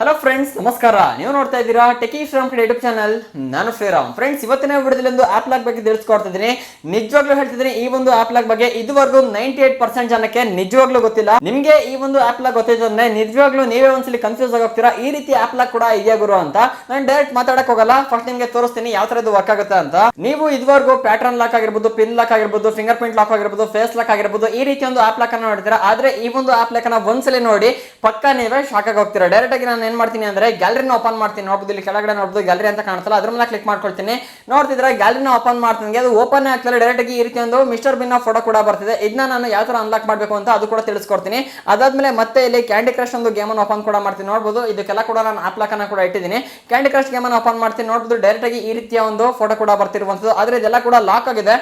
Hello friends ನಮಸ್ಕಾರ. ನೀವು ನೋಡ್ತಾ ಇದ್ದೀರಾ ಟೆಕಿ ಶ್ರೀರಾಮ್ ಕಡೆ ಯೂಟ್ಯೂಬ್ ಚಾನಲ್ ನಾನು ಶ್ರೀರಾಮ್ ಫ್ರೆಂಡ್ಸ್ ಇವತ್ತಿನ ವಿಡಿಯೋದಲ್ಲಿ ಒಂದು ಆಪ್ ಲಾಗ್ ಬಗ್ಗೆ ತಿಳಿಸ್ಕೊಡ್ತಾ ಇದ್ದೀನಿ. ನಿಜವಾಗ್ಲೂ ಹೇಳ್ತಿದ್ದೀನಿ, ಈ ಒಂದು ಆಪ್ ಲಾಗ್ ಬಗ್ಗೆ ಇದುವರೆಗೂ ನೈಂಟಿ ಏಟ್ ಪರ್ಸೆಂಟ್ ಜನಕ್ಕೆ ನಿಜವಾಗ್ಲೂ ಗೊತ್ತಿಲ್ಲ. ನಿಮಗೆ ಈ ಒಂದು ಆಪ್ ಲಾಗ್ ಗೊತ್ತಿದ್ದಂದ್ರೆ ನಿಜವಾಗ್ಲೂ ನೀವೇ ಒಂದ್ಸಲಿ ಕನ್ಫ್ಯೂಸ್ ಆಗೋಗ್ತೀರಾ ಈ ರೀತಿ ಆಪ್ ಲಾಗ್ ಕೂಡ ಇದೆಯಾ ಗುರು ಅಂತ ನಾನು ಡೈರೆಕ್ಟ್ ಮಾತಾಡಕ್ ಹೋಗಲ್ಲ. ಫಸ್ಟ್ ನಿಮಗೆ ತೋರಿಸ್ತೀನಿ ಯಾವ ತರದ್ದು ವರ್ಕ್ ಆಗುತ್ತೆ ಅಂತ. ನೀವು ಇದುವರೆಗೂ ಪ್ಯಾಟರ್ನ್ ಲಾಕ್ ಆಗಿರ್ಬೋದು ಪಿನ್ ಲಾಕ್ ಆಗಿರ್ಬೋದು ಫಿಂಗರ್ ಪ್ರಿಂಟ್ ಲಾಕ್ ಆಗಿರ್ಬೋದು ಫೇಸ್ ಲಾಕ್ ಆಗಿರ್ಬೋದು, ಈ ರೀತಿ ಒಂದು ಆಪ್ ಲಾಕ್ ಅನ್ನ ನೋಡ್ತೀರಾ? ಆದ್ರೆ ಈ ಒಂದು ಆಪ್ ಲಾಕ್ ಅನ್ನ ಒಂದ್ಸಲಿ ನೋಡಿ ಪಕ್ಕ ನೀವೇ ಶಾಕ್ ಆಗಿ ಹೋಗ್ತೀರಾ. ಡೈರೆಕ್ಟ್ ಆಗಿ ನಾನು ಏನ್ ಮಾಡ್ತೀನಿ ಅಂದ್ರೆ ಗ್ಯಾಲರಿನ ಓಪನ್ ಮಾಡ್ತೀನಿ. ನೋಡ್ಬೋದು ಇಲ್ಲಿ ಕೆಳಗಡೆ ನೋಡ್ಬೋದು ಗ್ಯಾಲರಿ ಅಂತ ಕಾಣಿಸಲ್ಲ ಅದ್ರ ಮೇಲೆ ಕ್ಲಿಕ್ ಮಾಡ್ಕೊಳ್ತೀನಿ. ನೋಡ್ತಿದ್ರೆ ಗ್ಯಾಲರಿನ ಓಪನ್ ಮಾಡ್ತೀನಿ. ಅದು ಓಪನ್ ಆಗ್ತಲ್ಲ ಡೈರೆಕ್ಟ್ ಆಗಿ ಈ ರೀತಿ ಒಂದು ಮಿಸ್ಟರ್ ಬಿನ್ನ ಫೋಟೋ ಕೂಡ ಬರ್ತಿದೆ. ಇದನ್ನ ನಾನು ಯಾವ ತರ ಅನ್ಲಾಕ್ ಮಾಡಬೇಕು ಅಂತ ಅದು ಕೂಡ ತಿಳಿಸ್ಕೊಡ್ತೀನಿ. ಅದಾದ್ಮೇಲೆ ಮತ್ತೆ ಇಲ್ಲಿ ಕ್ಯಾಂಡಿ ಕ್ರಶ್ ಒಂದು ಗೇಮ್ ಅನ್ನು ಓಪನ್ ಕೂಡ ಮಾಡ್ತೀನಿ. ನೋಡ್ಬೋದು ಇದಕ್ಕೆಲ್ಲ ಕೂಡ ನಾನು ಆಪ್ ಲಾಕ್ ಅನ್ನ ಕೂಡ ಇಟ್ಟಿದ್ದೀನಿ. ಕ್ಯಾಂಡಿ ಕ್ರಶ್ ಗೇಮ್ ಅನ್ನು ಓಪನ್ ಮಾಡ್ತೀನಿ. ನೋಡ್ಬೋದು ಡೈರೆಕ್ಟ್ ಆಗಿ ಈ ರೀತಿಯ ಒಂದು ಫೋಟೋ ಕೂಡ ಬರ್ತಿರುವಂತದ್ದು ಆದ್ರೆ ಇದೆಲ್ಲ ಕೂಡ ಲಾಕ್ ಆಗಿದೆ.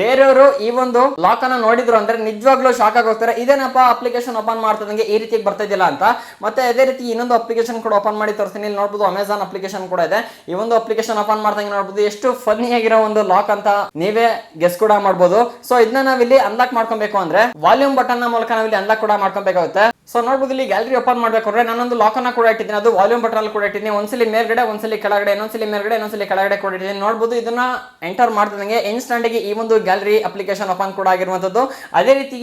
ಬೇರೆಯವರು ಈ ಒಂದು ಲಾಕ್ ಅನ್ನ ನೋಡಿದ್ರು ಅಂದ್ರೆ ನಿಜವಾಗ್ಲೂ ಶಾಕ್ ಆಗೋಗ್ತಾರೆ. ಇದೇನಪ್ಪ ಅಪ್ಲಿಕೇಶನ್ ಓಪನ್ ಮಾಡ್ತದಂಗೆ ಈ ರೀತಿ ಬರ್ತಾ ಅಂತ. ಮತ್ತೆ ಅದೇ ರೀತಿ ಇನ್ನೊಂದು ಅಪ್ಲಿಕೇಶನ್ ಕೂಡ ಓಪನ್ ಮಾಡಿ ತೋರಿಸ್ತೀನಿ. ಇಲ್ಲಿ ನೋಡ್ಬೋದು ಅಮೆಝಾನ್ ಅಪ್ಲಿಕೇಶನ್ ಕೂಡ ಇದೆ. ಈ ಒಂದು ಅಪ್ಲಿಕೇಶನ್ ಓಪನ್ ಮಾಡ್ದಂಗೆ ನೋಡ್ಬೋದು ಎಷ್ಟು ಫನ್ನಿ ಆಗಿರೋ ಒಂದು ಲಾಕ್ ಅಂತ ನೀವೇ ಗೆಸ್ ಕೂಡ ಮಾಡ್ಬೋದು. ಸೊ ಇದನ್ನ ನಾವಿಲ್ಲಿ ಅನ್ಲಾಕ್ ಮಾಡ್ಕೊಬೇಕು ಅಂದ್ರೆ ವಾಲ್ಯೂಮ್ ಬಟನ್ ಮೂಲಕ ನಾವಿಲ್ಲಿ ಅನ್ಲಾಕ್ ಕೂಡ ಮಾಡ್ಕೊಬೇಕಾಗುತ್ತೆ. ಸೊ ನೋಡ್ಬೋದು ಇಲ್ಲಿ ಗ್ಯಾಲರಿ ಓಪನ್ ಮಾಡ್ಬೇಕು ಅಂದ್ರೆ ನಾನೊಂದು ಲಾಕ್ ಅನ್ನ ಕೂಡ ಇಟ್ಟಿದ್ದೀನಿ. ಅದು ವಾಲ್ಯೂಮ್ ಬಟನ್ ಅಲ್ಲಿ ಕೂಡ ಇಟ್ಟಿದ್ದೀನಿ. ಒಂದ್ಸಲಿ ಮೇಲ್ಗಡೆ ಒಂದ್ಸಲಿ ಕೆಳಗಡೆ ಇನ್ನೊಂದ್ಸಲಿ ಮೇಲ್ಗಡೆ ಇನ್ನೊಂದ್ಸಲಿ ಕೆಳಗಡೆ ಕೂಡ ಇಟ್ಟಿದ್ದೀನಿ. ನೋಡ್ಬೋದು ಇದನ್ನ ಎಂಟರ್ ಮಾಡ್ತಿದಂಗೆ ಇನ್ಸ್ಟೆಂಟ್ಗೆ ಈ ಒಂದು ಗ್ಯಾಲರಿ ಅಪ್ಲಿಕೇಶನ್ ಓಪನ್ ಕೂಡ ಆಗಿರುವಂತದ್ದು. ಅದೇ ರೀತಿ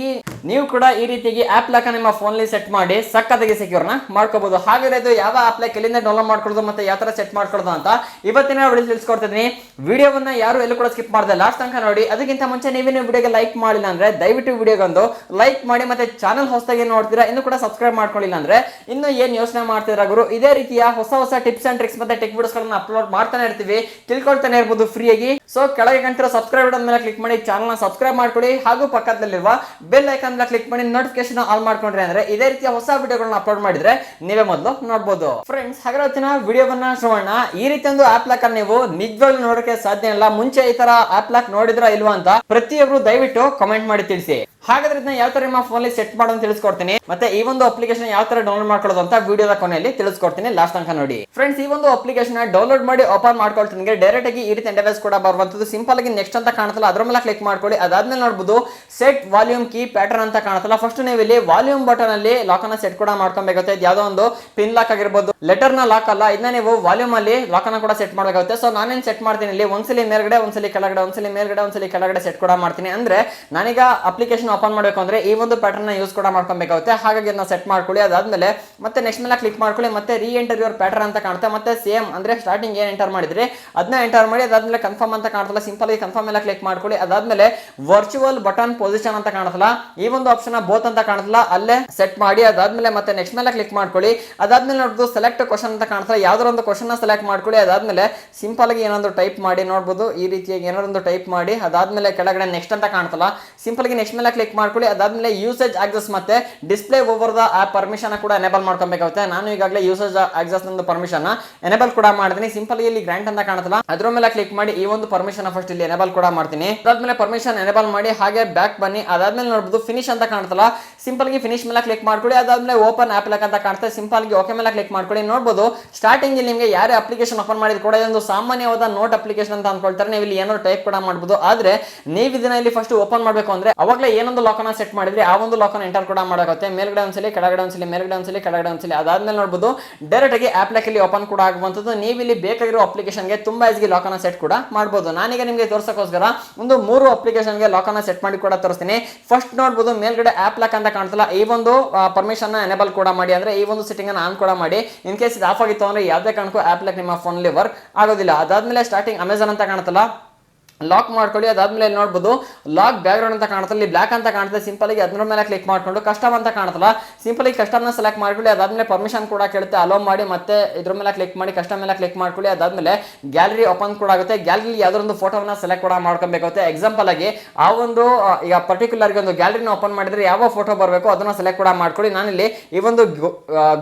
ನೀವು ಕೂಡ ಈ ರೀತಿಯಾಗಿ ಆಪ್ ಲಾಕ್ ನಿಮ್ಮ ಫೋನ್ ಸೆಟ್ ಮಾಡಿ ಸಕ್ಕತ್ತಾಗಿ ಸೆಕ್ಯೂರ್ನ ಮಾಡ್ಕೋಬಹುದು ಹಾಗಾದ್ರೆ ಇದು ಯಾವ ಆಪ್ ಲಾಕ್ ಎಲ್ಲಿಂದ ಡೌನ್ಲೋಡ್ ಮಾಡ್ಕೊಳ್ಳೋದು ಮತ್ತೆ ಯಾವ ತರ ಸೆಟ್ ಮಾಡ್ಕೊಳ್ಳೋದು ಅಂತ ಇವತ್ತಿನ ವಿಡಿಯೋ ತಿಳಿಸ್ಕೊಡ್ತಿದ್ದೀನಿ ವಿಡಿಯೋವನ್ನ ಯಾರು ಎಲ್ಲೂ ಕೂಡ ಸ್ಕಿಪ್ ಮಾಡಿದೆ ಲಾಸ್ಟ್ ತನಕ ನೋಡಿ. ಅದಕ್ಕಿಂತ ಮುಂಚೆ ನೀವೇನು ವಿಡಿಯೋಗೆ ಲೈಕ್ ಮಾಡಿಲ್ಲ ಅಂದ್ರೆ ದಯವಿಟ್ಟು ವಿಡಿಯೋಗೊಂದು ಲೈಕ್ ಮಾಡಿ ಮತ್ತೆ ಚಾನಲ್ ಹೊಸದಾಗಿ ನೋಡ್ತೀರಾ, ಇನ್ನು ಕೂಡ ಸಬ್ಸ್ಕ್ರೈಬ್ ಮಾಡ್ಕೊಳ್ಳಿಲ್ಲ ಅಂದ್ರೆ ಇನ್ನು ಏನ್ ಯೋಚನೆ ಮಾಡ್ತೀರಾ ಗುರು? ಇದೇ ರೀತಿಯ ಹೊಸ ಹೊಸ ಟಿಪ್ಸ್ ಅಂಡ್ ಟ್ರಿಕ್ಸ್ ಮತ್ತೆ ಟೆಕ್ ವಿಡಿಯೋಸ್ ಗಳನ್ನ ಅಪ್ಲೋಡ್ ಮಾಡ್ತಾನೆ ಇರ್ತೀವಿ. ತಿಳ್ಕೊಳ್ತಾನೆ ಇರ್ಬೋದು ಫ್ರೀಯಾಗಿ ಸೊ ಕೆಳಗೆ ಕಂತಿರೋ ಸಬ್ಸ್ಕ್ರೈಬ್ ಮೇಲೆ ಕ್ಲಿಕ್ ಮಾಡಿ ಚಾನಲ್ನ ಸಬ್ಸ್ಕ್ರೈಬ್ ಮಾಡ್ಕೊಳ್ಳಿ. ಹಾಗೂ ಪಕ್ಕದಲ್ಲಿರುವ ಬೆಲ್ ಐಕಾನ್ ಮೇಲೆ ಕ್ಲಿಕ್ ಮಾಡಿ ನೋಟಿಫಿಕೇಶನ್ ಆಲ್ ಮಾಡ್ಕೊಂಡ್ರೆ ಅಂದ್ರೆ ಇದೇ ರೀತಿಯ ಹೊಸ ವಿಡಿಯೋಗಳನ್ನ ಅಪ್ಲೋಡ್ ಮಾಡಿದ್ರೆ ನೀವೇ ಮೊದಲು ನೋಡಬಹುದು ಫ್ರೆಂಡ್ಸ್ ಹಾಗಾದ್ರೆ ವಿಡಿಯೋವನ್ನ ಶೋಣ ಈ ರೀತಿ ಒಂದು ಆಪ್ ಲಾಕ್ ನೀವು ನಿಜವಾಗ್ಲೂ ನೋಡೋಕೆ ಸಾಧ್ಯ ಇಲ್ಲ. ಮುಂಚೆ ಈ ತರ ಆಪ್ ಲಾಕ್ ನೋಡಿದ್ರ ಇಲ್ವಾ ಅಂತ ಪ್ರತಿಯೊಬ್ರು ದಯವಿಟ್ಟು ಕಮೆಂಟ್ ಮಾಡಿ ತಿಳಿಸಿ. ಹಾಗಾದ್ರೆ ಇದನ್ನ ಯಾವ ತರ ನಿಮ್ಮ ಫೋನ್ ಸೆಟ್ ಮಾಡೋದು ತಿಳಿಸ್ಕೊಡ್ತೀನಿ. ಮತ್ತೆ ಈ ಒಂದು ಅಪ್ಲಿಕೇಶನ್ ಯಾವ ತರ ಡೌನ್ಲೋಡ್ ಮಾಡ್ಕೊಳ್ಳೋದು ಅಂತ ವಿಡಿಯೋದ ಕೊನೆಯಲ್ಲಿ ತಿಳಿಸ್ಕೊಡ್ತೀನಿ. ಲಾಸ್ಟ್ ತನಕ ನೋಡಿ. ಫ್ರೆಂಡ್ಸ್ ಈ ಒಂದು ಅಪ್ಲಿಕೇಶನ್ ಡೌನ್ಲೋಡ್ ಮಾಡಿ ಓಪನ್ ಮಾಡ್ಕೊಳ್ತೀನಿ. ಡೈರೆಕ್ಟ್ ಆಗಿ ಈ ರೀತಿ ಇಂಟರ್ಫೇಸ್ ಕೂಡ ಬರುವಂತದ್ದು ಸಿಂಪಲ್ ಆಗಿ ನೆಕ್ಸ್ಟ್ ಅಂತ ಕಾಣುತ್ತಲ್ಲ, ಅದ್ರ ಮೇಲೆ ಕ್ಲಿಕ್ ಮಾಡ್ಕೊಳ್ಳಿ. ಅದಾದ್ಮೇಲೆ ನೋಡಬಹುದು ಸೆಟ್ ವಾಲ್ಯೂಮ್ ಕೀ ಪ್ಯಾಟರ್ನ್ ಅಂತ ಕಾಣುತ್ತಲ್ಲ. ಫಸ್ಟ್ ನೀವು ಇಲ್ಲಿ ವಾಲ್ಯೂಮ್ ಬಟನ್ ಅಲ್ಲಿ ಲಾಕ್ ಅನ್ನ ಸೆಟ್ ಕೂಡ ಮಾಡ್ಕೊಬೇಕಾಗುತ್ತೆ. ಯಾವ್ದೋ ಒಂದು ಪಿನ್ ಲಾಕ್ ಆಗಿರ್ಬೋದು. ಲೆಟರ್ನ ಲಾಕ್ ಅಲ್ಲ, ಇದನ್ನ ನೀವು ವಾಲ್ಯೂಮ್ ಅಲ್ಲಿ ಲಾಕ್ ಅನ್ನ ಕೂಡ ಸೆಟ್ ಮಾಡಬೇಕಾಗುತ್ತೆ. ಸೊ ನಾನೇನ್ ಸೆಟ್ ಮಾಡ್ತೀನಿ ಇಲ್ಲಿ? ಒಂದ್ಸಲಿ ಮೇಲ್ಗಡೆ, ಒಂದ್ಸಲಿ ಕೆಳಗಡೆ, ಒಂದ್ಸಲಿ ಮೇಲ್ಗಡೆ, ಒಂದ್ಸಲಿ ಕೆಳಗಡೆ ಸೆಟ್ ಕೂಡ ಮಾಡ್ತೀನಿ. ಅಂದ್ರೆ ನಾನೀಗ ಅಪ್ಲಿಕೇಶನ್ ಓಪನ್ ಮಾಡಬೇಕು ಅಂದರೆ ಈ ಒಂದು ಪ್ಯಾಟರ್ನ್ ಯೂಸ್ ಕೂಡ ಮಾಡ್ಕೊಬೇಕಾಗುತ್ತೆ. ಹಾಗಾಗಿ ಅದನ್ನ ಸೆಟ್ ಮಾಡ್ಕೊಳ್ಳಿ. ಅದಾದಮೇಲೆ ಮತ್ತೆ ನೆಕ್ಸ್ಟ್ ಮೇಲೆ ಕ್ಲಿಕ್ ಮಾಡ್ಕೊಳ್ಳಿ. ಮತ್ತೆ ರೀ ಎಂಟರ್ ಯುವರ್ ಪ್ಯಾಟರ್ನ್ ಅಂತ ಕಾಣುತ್ತೆ. ಮತ್ತೆ ಸೇಮ್ ಅಂದ್ರೆ ಸ್ಟಾರ್ಟಿಂಗ್ ಏನು ಎಂಟರ್ ಮಾಡಿದ್ರಿ? ಅದನ್ನ ಎಂಟರ್ ಮಾಡಿ, ಅದಾದಮೇಲೆ ಕನ್ಫರ್ಮ್ ಅಂತ ಕಾಣುತ್ತಲ್ಲ. ಸಿಂಪಲ್ ಆಗಿ ಕನ್ಫರ್ಮ್ ಎಲ್ಲ ಕ್ಲಿಕ್ ಮಾಡ್ಕೊಳ್ಳಿ. ಅದಾದಮೇಲೆ ವರ್ಚುವಲ್ ಬಟನ್ ಪೊಸಿಷನ್ ಅಂತ ಕಾಣುತ್ತಲ್ಲ. ಈ ಒಂದು ಆಪ್ಷನ್ ಬೋತ್ ಅಂತ ಕಾಣುತ್ತಲ್ಲ. ಅಲ್ಲೇ ಸೆಟ್ ಮಾಡಿ, ಅದಾದ್ಮೇಲೆ ಮತ್ತೆ ನೆಕ್ಸ್ಟ್ ಮೇಲೆ ಕ್ಲಿಕ್ ಮಾಡ್ಕೊಳ್ಳಿ. ಅದಾದ್ಮೇಲೆ ನೋಡ್ಬೋದು ಸೆಲೆಕ್ಟ್ ಕ್ವಶನ್ ಅಂತ ಕಾಣುತ್ತಲ್ಲ. ಯಾವ್ದಾರ ಒಂದು ಕ್ವಶನ್ ಸೆಲೆಕ್ಟ್ ಮಾಡ್ಕೊಳ್ಳಿ. ಅದಾದ್ಮೇಲೆ ಸಿಂಪಲ್ ಆಗಿ ಏನಾದ್ರು ಟೈಪ್ ಮಾಡಿ ನೋಡ್ಬೋದು. ಈ ರೀತಿಯಾಗಿ ಏನಾದ್ರು ಒಂದು ಟೈಪ್ ಮಾಡಿ. ಅದಾದ್ಮೇಲೆ ಕೆಳಗಡೆ ನೆಕ್ಸ್ಟ್ ಅಂತ ಕಾಣುತ್ತಲ್ಲ. ಸಿಂಪಲ್ ಆಗಿ ನೆಕ್ಸ್ಟ್ ಮೇಲೆ ಕ್ಲಿಕ್ ಮಾಡ್ಕೊಳ್ಳಿ. ಅದಾದ್ಮೇಲೆ ಯೂಸೇಜ್ ಆಕ್ಸಸ್ ಮತ್ತೆ display over the app permission ಕೂಡ ಎನೇಬಲ್ ಮಾಡ್ಕೊಬೇಕಾಗುತ್ತೆ. ನಾನು ಈಗಾಗಲೇ ಯೂಸೇಜ್ ಆಕ್ಸಸ್ ಒಂದು ಪರ್ಮಿಷನ್ ಎನೇಬಲ್ ಕೂಡ ಮಾಡ್ತೀನಿ ಸಿಂಪಲ್ ಇಲ್ಲಿ ಗ್ರಾಂಟ್ ಅಂತ ಕಾಣುತ್ತಲ್ಲ. ಅದ್ರ ಮೇಲೆ ಕ್ಲಿಕ್ ಮಾಡಿ ಈ ಒಂದು ಪರ್ಮಿಷನ್ ಫಸ್ಟ್ ಇಲ್ಲಿ ಎನೇಬಲ್ ಕೂಡ ಮಾಡ್ತೀನಿ. ಅದಾದ್ಮೇಲೆ ಪರ್ಮಿಷನ್ ಎನೇಬಲ್ ಮಾಡಿ ಹಾಗೆ ಬ್ಯಾಕ್ ಬನ್ನಿ. ಅದಾದ್ಮೇಲೆ ನೋಡಬಹುದು ಫಿನಿಶ್ ಅಂತ ಕಾಣುತ್ತಲ್ಲ. ಸಿಂಪಲ್ ಆಗಿ ಫಿನಿಶ್ ಮೇಲೆ ಕ್ಲಿಕ್ ಮಾಡ್ಕೊಳ್ಳಿ. ಅದಾದ್ಮೇಲೆ ಓಪನ್ ಆಪ್ ಲೆಕ್ಕ ಅಂತ ಕಾಣುತ್ತೆ. ಸಿಂಪಲ್ಗೆ ಓಕೆ ಮೇಲೆ ಕ್ಲಿಕ್ ಮಾಡ್ಕೊಳ್ಳಿ. ನೋಡಬಹುದು ಸ್ಟಾರ್ಟಿಂಗ್ ಇಲ್ಲಿ ನಿಮಗೆ ಯಾರೇ ಅಪ್ಲಿಕೇಶನ್ ಓಪನ್ ಮಾಡಿದ್ರು ಕೂಡ ಇದೊಂದು ಸಾಮಾನ್ಯವಾದ ನೋಟ್ ಅಪ್ಲಿಕೇಶನ್ ಅಂತ ಅನ್ಕೊಳ್ತಾರೆ ನೀವು ಇಲ್ಲಿ ಏನೋ ಟೈಪ್ ಕೂಡ ಮಾಡಬಹುದು ಆದ್ರೆ ನೀವು ಇದನ್ನ ಇಲ್ಲಿ ಫಸ್ಟ್ ಓಪನ್ ಮಾಡಬೇಕು ಅಂದ್ರೆ ಅವಾಗಲೇ ಏನೊಂದು ಲಾಕನ್ನ ಸೆಟ್ ಮಾಡಿದ್ರೆ ಆ ಒಂದು ಲಾಕ್ ಅನ್ನ ಎಂಟರ್ ಕೂಡ ಮಾಡೋಕ್ಕೆ ಮೇಲ್ಗಡೆ ಒಂದ್ಸಲಿ ಕೆಳಗಡೆ ಒಂದ್ಸಲಿ ಮೇಲ್ಗಡೆ ಒಂದ್ಸಲಿ ಕೆಳಗಡೆ ಒಂದ್ಸಲಿ ಅದಾದ್ಮೇಲೆ ನೋಡಬಹುದು ಡೈರೆಕ್ಟ್ ಆಗಿ ಇಲ್ಲಿ ಓಪನ್ ಕೂಡ ಆಗುವಂಥದ್ದು. ನೀವು ಇಲ್ಲಿ ಬೇಕಾಗಿರೋ ಅಪ್ಲಿಕೇಶನ್ಗೆ ತುಂಬಾ ಈಸಿ ಲಾಕನ್ನ ಸೆಟ್ ಕೂಡ ಮಾಡಬಹುದು ನಾನೀಗ ನಿಮಗೆ ತೋರಿಸೋಕ್ಕೋಸ್ಕರ ಒಂದು ಮೂರು ಅಪ್ಲಿಕೇಶನ್ಗೆ ಲಾಕ್ ಅನ್ನ ಸೆಟ್ ಮಾಡಿ ಕೂಡ ತೋರಿಸ್ತೀನಿ. ಫಸ್ಟ್ ನೋಡಬಹುದು ಮೇಲ್ಗಡೆ ಆಪ್ ಲಾಕ್ ಅಂತ ಕಾಣ್ತಲ್ಲ, ಈ ಒಂದು ಪರ್ಮಿಷನ್ ಎನೇಬಲ್ ಕೂಡ ಮಾಡಿ, ಅಂದ್ರೆ ಈ ಒಂದು ಸೆಟ್ಟಿಂಗ್ ಆನ್ ಕೂಡ ಮಾಡಿ. ಇನ್ ಕೇಸ್ ಇದು ಆಫ್ ಆಗಿತ್ತು ಅಂದ್ರೆ ಯಾವುದೇ ಕಾರಣಕ್ಕೂ ಆಪ್ ಲಾಕ್ ನಿಮ್ಮ ಫೋನಲ್ಲಿ ವರ್ಕ್ ಆಗೋದಿಲ್ಲ. ಅದಾದ್ಮೇಲೆ ಸ್ಟಾರ್ಟಿಂಗ್ ಅಮೆಝಾನ್ ಅಂತ ಕಾಣುತ್ತಲ್ಲ ಲಾಕ್ ಮಾಡ್ಕೊಳ್ಳಿ, ಅದಾದ್ಮೇಲೆ ಇಲ್ಲಿ ನೋಡ್ಬೋದು? ಲಾಕ್ ಬ್ಯಾಕ್ಗ್ರೌಂಡ್ ಅಂತ ಕಾಣುತ್ತೆ ಇಲ್ಲಿ ಬ್ಲಾಕ್ ಅಂತ ಕಾಣುತ್ತೆ ಸಿಂಪಲ್ ಆಗಿ ಅದ್ರ ಮೇಲೆ ಕ್ಲಿಕ್ ಮಾಡ್ಕೊಂಡು ಕಸ್ಟಮ್ ಅಂತ ಕಾಣುತ್ತಲ್ಲ ಸಿಂಪಲ್ ಆಗಿ ಕಸ್ಟಮ್ನ ಸೆಲೆಕ್ಟ್ ಮಾಡ್ಕೊಳ್ಳಿ, ಅದಾದ್ಮೇಲೆ ಪರ್ಮಿಷನ್ ಕೂಡ ಕೇಳುತ್ತೆ ಅಲೋ ಮಾಡಿ, ಮತ್ತೆ ಇದ್ರ ಮೇಲೆ ಕ್ಲಿಕ್ ಮಾಡಿ ಕಸ್ಟಮ್ ಮೇಲೆ ಕ್ಲಿಕ್ ಮಾಡ್ಕೊಳ್ಳಿ, ಅದಾದ್ಮೇಲೆ ಗ್ಯಾಲರಿ ಓಪನ್ ಕೂಡ ಆಗುತ್ತೆ. ಗ್ಯಾಲರಿ ಯಾವ್ದೊಂದು ಫೋಟೋವನ್ನ ಸೆಲೆಕ್ಟ್ ಕೂಡ ಮಾಡ್ಕೊಬೇಕಾಗುತ್ತೆ. ಎಕ್ಸಾಂಪಲ್ ಆಗಿ, ಆ ಒಂದು ಈಗ ಪರ್ಟಿಕ್ಯುಲರ್ ಒಂದು ಗ್ಯಾಲರಿನ ಓಪನ್ ಮಾಡಿದ್ರೆ ಯಾವ ಫೋಟೋ ಬರಬೇಕು, ಅದನ್ನ ಸೆಲೆಕ್ಟ್ ಕೂಡ ಮಾಡ್ಕೊಳ್ಳಿ. ನಾನಿಲ್ಲಿ ಈ ಒಂದು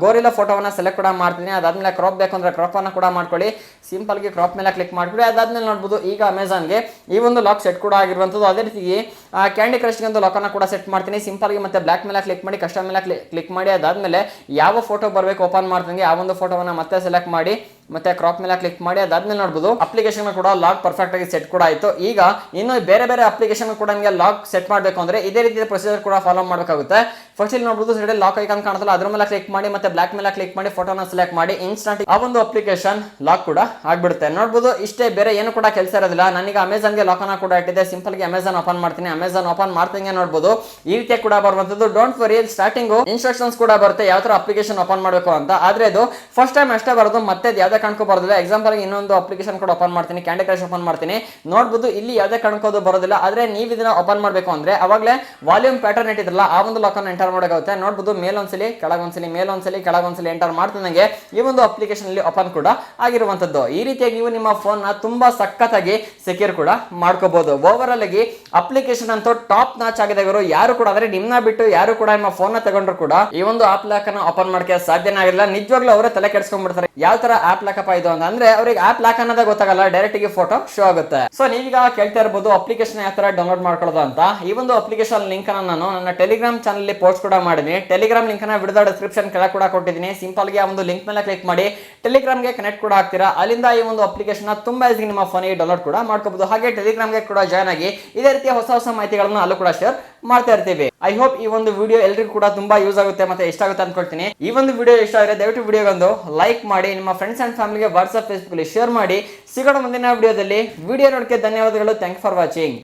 ಗೋರಿಲ್ಲ ಫೋಟೋವನ್ನ ಸೆಲೆಕ್ಟ್ ಕೂಡ ಮಾಡ್ತೀನಿ. ಅದಾದ್ಮೇಲೆ ಕ್ರಾಪ್ ಬೇಕು ಅಂದ್ರೆ ಕ್ರಾಪ್ ಅನ್ನ ಕೂಡ ಮಾಡ್ಕೊಳ್ಳಿ. ಸಿಂಪಲ್ಗೆ ಕ್ರಾಪ್ ಮೇಲೆ ಕ್ಲಿಕ್ ಮಾಡ್ಕೊಳ್ಳಿ. ಅದಾದ್ಮೇಲೆ ನೋಡ್ಬೋದು, ಈಗ ಅಮೆಝಾನ್ಗೆ ಈ ಒಂದು ಲಾಕ್ ಸೆಟ್ ಕೂಡ ಆಗಿರುವಂಥದ್ದು. ಅದೇ ರೀತಿ ಕ್ಯಾಂಡಿ ಕ್ರಶ್ಗೆ ಒಂದು ಲಾಕನ್ನು ಕೂಡ ಸೆಟ್ ಮಾಡ್ತೀನಿ. ಸಿಂಪಲ್ ಆಗಿ ಮತ್ತೆ ಬ್ಲಾಕ್ ಮೇಲೆ ಕ್ಲಿಕ್ ಮಾಡಿ ಕಸ್ಟಮ್ ಮೇಲೆ ಕ್ಲಿಕ್ ಮಾಡಿ ಅದಾದ್ಮೇಲೆ ಯಾವ ಫೋಟೋ ಬರಬೇಕು ಓಪನ್ ಮಾಡ್ತೀನಿ ಆ ಒಂದು ಫೋಟೋವನ್ನ ಮತ್ತೆ ಸೆಲೆಕ್ಟ್ ಮಾಡಿ. ಮತ್ತೆ ಕ್ರಾಪ್ ಮೇಲೆ ಕ್ಲಿಕ್ ಮಾಡಿ ಅದಾದ್ಮೇಲೆ ನೋಡ್ಬೋದು. ಅಪ್ಲಿಕೇಶನ್ ಕೂಡ ಲಾಕ್ ಪರ್ಫೆಕ್ಟ್ ಆಗಿ ಸೆಟ್ ಕೂಡ ಆಯ್ತು. ಈಗ ಇನ್ನು ಬೇರೆ ಬೇರೆ ಅಪ್ಲಿಕೇಶನ್ ಕೂಡ ನಿಮಗೆ ಲಾಕ್ ಸೆಟ್ ಮಾಡಬೇಕು ಅಂದ್ರೆ ಇದೇ ರೀತಿಯ ಪ್ರೊಸೀಜರ್ ಕೂಡ ಫಾಲೋ ಮಾಡಬೇಕಾಗುತ್ತೆ. ಫಸ್ಟ್ ಇಲ್ಲಿ ನೋಡ್ಬೋದು ಸೈಡ್ ಲಾಕ್ ಐಕಾನ್ ಕಾಣುತ್ತಲ್ಲ ಅದ್ರ ಮೇಲೆ ಕ್ಲಿಕ್ ಮಾಡಿ ಮತ್ತೆ ಬ್ಲಾಕ್ ಮೇಲೆ ಕ್ಲಿಕ್ ಮಾಡಿ ಫೋಟೋನ ಸೆಲೆಕ್ಟ್ ಮಾಡಿ ಇನ್ಸ್ಟಂಟ್ ಆ ಒಂದು ಅಪ್ಲಿಕೇಶನ್ ಲಾಕ್ ಕೂಡ ಆಗ್ಬಿಡುತ್ತೆ. ನೋಡ್ಬೋದು ಇಷ್ಟೇ, ಬೇರೆ ಏನು ಕೂಡ ಕೆಲಸ ಇರೋದಿಲ್ಲ. ನನಗೆ ಅಮೆಝಾನ್ಗೆ ಲಾಕ್ ಅನ್ನ ಕೂಡ ಇಟ್ಟಿದೆ ಸಿಂಪಲ್ಗೆ ಅಮೆಝಾನ್ ಓಪನ್ ಮಾಡ್ತೀನಿ. ಅಮೆಝಾನ್ ಓಪನ್ ಮಾಡ್ತೀನಿ ನೋಡ್ಬೋದು. ಈ ರೀತಿಯ ಕೂಡ ಬರುವಂತದ್ದು ಡೋಂಟ್ ವರಿ ಸ್ಟಾರ್ಟಿಂಗ್ ಇನ್ಸ್ಟ್ರಕ್ಷನ್ಸ್ ಕೂಡ ಬರುತ್ತೆ. ಯಾವ ತರ ಅಪ್ಲಿಕೇಶನ್ ಓಪನ್ ಮಾಡಬೇಕು ಅಂತ. ಆದ್ರೆ ಇದು ಫಸ್ಟ್ ಟೈಮ್ ಅಷ್ಟೇ ಬರೋದು. ಮತ್ತೆ ಅದು ಯಾವ್ದೇ ಬರೋದಿಲ್ಲ. ಎಕ್ಸಾಂಪಲ್ ಇನ್ನೊಂದು ಅಪ್ಲಿಕೇಶನ್ ಕೂಡ ಓಪನ್ ಮಾಡ್ತೀನಿ ಕ್ಯಾಂಡಿ ಕ್ರಶ್ ಓಪನ್ ಮಾಡ್ತೀನಿ. ನೋಡ್ಬೋದು, ಇಲ್ಲಿ ಯಾವುದೇ ಕಾಣ್ಕೋದು ಬರೋದಿಲ್ಲ. ಆದ್ರೆ ನೀವು ಇದನ್ನ ಓಪನ್ ಮಾಡಬೇಕು ಅಂದರೆ ಅವಾಗಲೇ ವಾಲ್ಯೂಮ್ ಪ್ಯಾಟರ್ನ್ ಇಟ್ಟಿದ್ರಲ್ಲ, ಆ ಒಂದು ಲಾಕ್ ಅನ್ನು ಎಂಟರ್ ಮಾಡೋಕ್ಕಾಗುತ್ತೆ. ನೋಡ್ಬೋದು, ಮೇಲೊಂದ್ಸಲಿ, ಕೆಳಗೊಂದ್ಸಲಿ ಮೇಲೊಂದ್ಸಲಿ, ಕೆಳಗೊಂದ್ಸಲಿ ಎಂಟರ್ ಮಾಡ್ತಿದ್ದಂಗೆ ಈ ಒಂದು ಅಪ್ಲಿಕೇಶನ್ ಅಲ್ಲಿ ಓಪನ್ ಕೂಡ ಆಗಿರುವಂಥದ್ದು ಈ ರೀತಿಯಾಗಿ ನೀವು ನಿಮ್ಮ ಫೋನ್ನ ತುಂಬಾ ಸಖತ್ತಾಗಿ ಸೆಕ್ಯೂರ್ ಕೂಡ ಮಾಡ್ಕೋಬಹುದು ಓವರ್ ಆಗಿ ಅಪ್ಲಿಕೇಶನ್ ಅಂತೂ ಟಾಪ್ ನಾಚ್ ಆಗಿದೆ ಗುರು. ಯಾರು ಕೂಡ, ಅಂದ್ರೆ ನಿಮ್ಮನ್ನ ಬಿಟ್ಟು ಯಾರು ಕೂಡ ನಿಮ್ಮ ಫೋನ್ನ ತಗೊಂಡ್ರು ಕೂಡ ಈ ಒಂದು ಆಪ್ ಲಾಕ್ ಓಪನ್ ಮಾಡಕ್ಕೆ ಸಾಧ್ಯನೇ ಆಗಿಲ್ಲ. ನಿಜವಾಗ್ಲೂ ಅವರೇ ತಲೆ ಕೆಡಿಸ್ಕೊಂಡ್ಬಿಡ್ತಾರೆ. ಯಾವ ತರ ಆಪ್ ಲಾಕಪ್ಪ ಇದು ಅಂತ. ಅಂದ್ರೆ ಅವ್ರಿಗೆ ಆಪ್ ಲಾಕ್ ಅನ್ನೋದ ಗೊತ್ತಾಗಲ್ಲ ಡೈರೆಕ್ಟ್ಗೆ ಫೋಟೋ ಶೋ ಆಗುತ್ತೆ. ಸೊ ನೀವೀಗ ಕೇಳ್ತಾ ಇರ್ಬೋದು ಅಪ್ಲಿಕೇಶನ್ ಯಾವ ತರ ಡೌನ್ಲೋಡ್ ಮಾಡ್ಕೊಳ್ಳೋದು ಅಂತ. ಈ ಒಂದು ಅಪ್ಲಿಕೇಶನ್ ಲಿಂಕ್ ಅನ್ನ ನಾನು ನನ್ನ ಟೆಲಿಗ್ರಾಮ್ ಚಾನಲ್ ಪೋಸ್ಟ್ ಕೂಡ ಮಾಡಿದ್ದೀನಿ ಟೆಲಿಗ್ರಾಮ್ ಲಿಂಕ್ ಅನ್ನ ವಿಡಿಯೋ ಡಿಸ್ಕ್ರಿಪ್ಷನ್ ಕೆಳಗೆ ಕೂಡ ಕೊಟ್ಟಿದ್ದೀನಿ. ಸಿಂಪಲ್ಗೆ ಆ ಒಂದು ಲಿಂಕ್ ಮೇಲೆ ಕ್ಲಿಕ್ ಮಾಡಿ ಟೆಲಿಗ್ರಾಮ್ಗೆ ಕನೆಕ್ಟ್ ಕೂಡ ಆಗ್ತೀರಾ. ಅಲ್ಲಿಂದ ಈ ಒಂದು ಅಪ್ಲಿಕೇಶನ್ ತುಂಬಾ ಈಸಿ ನಿಮ್ಮ ಫೋನಿಗೆ ಡೌನ್ಲೋಡ್ ಕೂಡ ಮಾಡ್ಕೋಬಹುದು ಹಾಗೆ ಟೆಲಿಗ್ರಾಮ್ಗೆ ಕೂಡ ಜಾಯ್ನ್ ಆಗಿ, ಇದೇ ರೀತಿಯ ಹೊಸ ಹೊಸ ಮಾಹಿತಿಗಳನ್ನು ಅಲ್ಲೂ ಕೂಡ ಶೇರ್ ಮಾಡ್ತಾ ಇರ್ತೀವಿ. ಐ ಹೋಪ್ ಈ ಒಂದು ವಿಡಿಯೋ ಎಲ್ರಿಗೂ ಕೂಡ ತುಂಬಾ ಯೂಸ್ ಆಗುತ್ತೆ ಮತ್ತೆ ಇಷ್ಟ ಆಗುತ್ತೆ ಅನ್ಕೊಳ್ತೀನಿ. ಈ ಒಂದು ವಿಡಿಯೋ ಇಷ್ಟ ಆದರೆ ದಯವಿಟ್ಟು ವಿಡಿಯೋಗೊಂದು ಲೈಕ್ ಮಾಡಿ, ನಿಮ್ಮ ಫ್ರೆಂಡ್ಸ್ ಅಂಡ್ ಫ್ಯಾಮಿಲಿಗೆ ವಾಟ್ಸ್ಆಪ್ ಫೇಸ್ಬುಕ್ ಶೇರ್ ಮಾಡಿ. ಸಿಗೋಣ ಮುಂದಿನ ವಿಡಿಯೋದಲ್ಲಿ ವಿಡಿಯೋ ನೋಡಕ್ಕೆ ಧನ್ಯವಾದಗಳು. Thank for watching